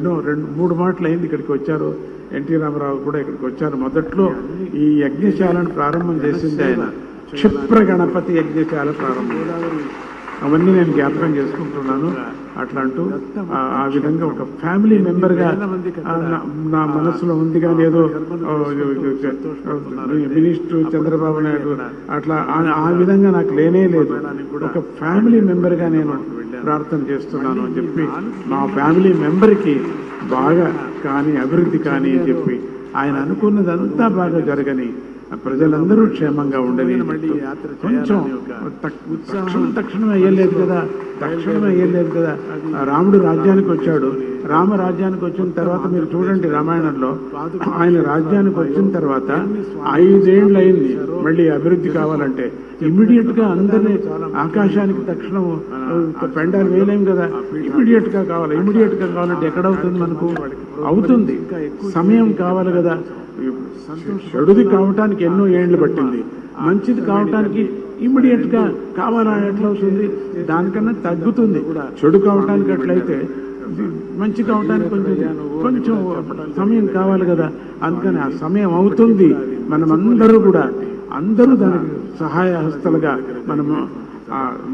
ఎన్నో రెండు మూడు మాటలు అయింది ఇక్కడికి వచ్చారు. ఎన్టీ రామారావు కూడా ఇక్కడికి వచ్చారు. మొదట్లో ఈ యజ్ఞశాలను ప్రారంభం చేసింది ఆయన. క్షిప్ర గణపతి యజ్ఞశాల ప్రారంభం. అవన్నీ నేను జ్ఞాపకం చేసుకుంటున్నాను. అట్లా అంటూ ఆ- విధంగా ఒక ఫ్యామిలీ మెంబర్గా నా- మనసులో ఉంది కానీ ఏదో మినిస్టర్ చంద్రబాబు నాయుడు అట్లా ఆ- విధంగా నాకు లేనే లేదు. ఒక ఫ్యామిలీ మెంబర్గా నేను ప్రార్థన చేస్తున్నాను అని చెప్పి మా ఫ్యామిలీ మెంబర్కి బాగా కానీ అభివృద్ధి కానీ అని చెప్పి ఆయన అనుకున్నదంతా బాగా జరగని ప్రజలందరూ క్షేమంగా ఉండని కొంచెం తక్- తక్షణం తక్షణం అయ్యలేదు కదా? తక్షణం అయ్యలేదు కదా? రాముడు రాజ్యానికి వచ్చాడు. రామ రాజ్యానికి వచ్చిన తర్వాత మీరు చూడండి రామాయణంలో. ఆయన రాజ్యానికి వచ్చిన తర్వాత ఐదేళ్ళు అయింది మళ్ళీ అభివృద్ధి కావాలంటే. ఇమ్మీడియట్గా అందరినీ ఆకాశానికి తక్షణం పెండాలు వేయలేం కదా? ఇమ్మీడియట్గా కావాలి. ఇమ్మీడియట్గా కావాలంటే ఎక్కడవుతుంది మనకు? అవుతుంది. సమయం కావాలి కదా? చెడుది కావటానికి ఎన్నో ఏండ్లు పట్టింది. మంచిది కావటానికి ఇమ్మీడియట్గా కావాలా ఎట్లా అవుతుంది దానికన్నా తగ్గుతుంది. చెడు కావటానికి అట్లయితే మంచి కావటానికి కొంచెం కొంచెం సమయం కావాలి కదా. అందుకని ఆ సమయం అవుతుంది. మనం అందరూ కూడా అందరూ దానికి సహాయ హస్తలుగా మనము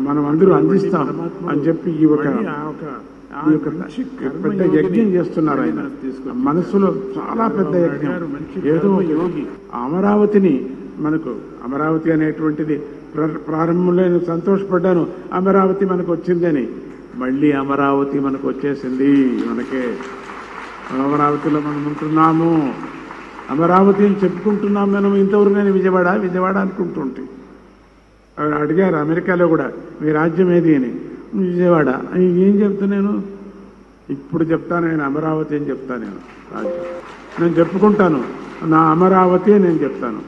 మనం అందరూ అందిస్తాం అని చెప్పి ఈ ఒక ఈ యొక్క పెద్ద యజ్ఞం చేస్తున్నారు ఆయన. మనసులో చాలా పెద్ద యజ్ఞం. ఏదో యోగి అమరావతిని మనకు అమరావతి అనేటువంటిది ప్ర- ప్రారంభంలో నేను సంతోషపడ్డాను. అమరావతి మనకు వచ్చిందని. మళ్ళీ అమరావతి మనకు వచ్చేసింది. మనకే అమరావతిలో మనం ఉంటున్నాము. అమరావతి అని చెప్పుకుంటున్నాం మనం ఇంతవరకు నేను విజయవాడ విజయవాడ అనుకుంటుంటే. అడిగారు అమెరికాలో కూడా మీ రాజ్యం ఏది? అని. విజయవాడ. ఏం చెప్తా నేను? ఇప్పుడు చెప్తాను నేను అమరావతి అని చెప్తాను నేను. నేను చెప్పుకుంటాను. నా అమరావతి నేను చెప్తాను.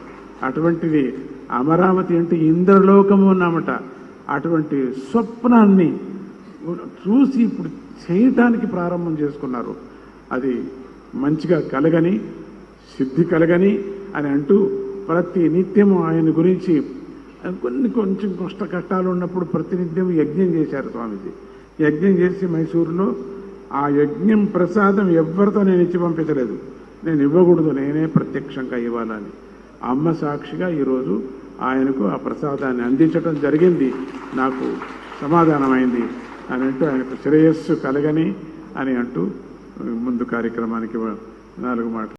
అటువంటిది అమరావతి అంటే ఇంద్రలోకము అన్నమాట. అటువంటి స్వప్నాన్ని చూసి ఇప్పుడు చేయటానికి ప్రారంభం చేసుకున్నారు. అది మంచిగా కలగని సిద్ధి కలగని అని అంటూ ప్రతి నిత్యము ఆయన గురించి కొన్ని కొంచెం కష్ట కష్టాలు ఉన్నప్పుడు ప్రతినిత్యం యజ్ఞం చేశారు స్వామీజీ. యజ్ఞం చేసి మైసూరులో ఆ యజ్ఞం ప్రసాదం ఎవరితో నేను ఇచ్చి పంపించలేదు. నేను ఇవ్వకూడదు నేనే ప్రత్యక్షంగా ఇవ్వాలని అమ్మ సాక్షిగా ఈరోజు ఆయనకు ఆ ప్రసాదాన్ని అందించడం జరిగింది. నాకు సమాధానమైంది. అని అంటూ ఆయనకు శ్రేయస్సు కలగని అని అంటూ ముందు కార్యక్రమానికి నాలుగు మాటలు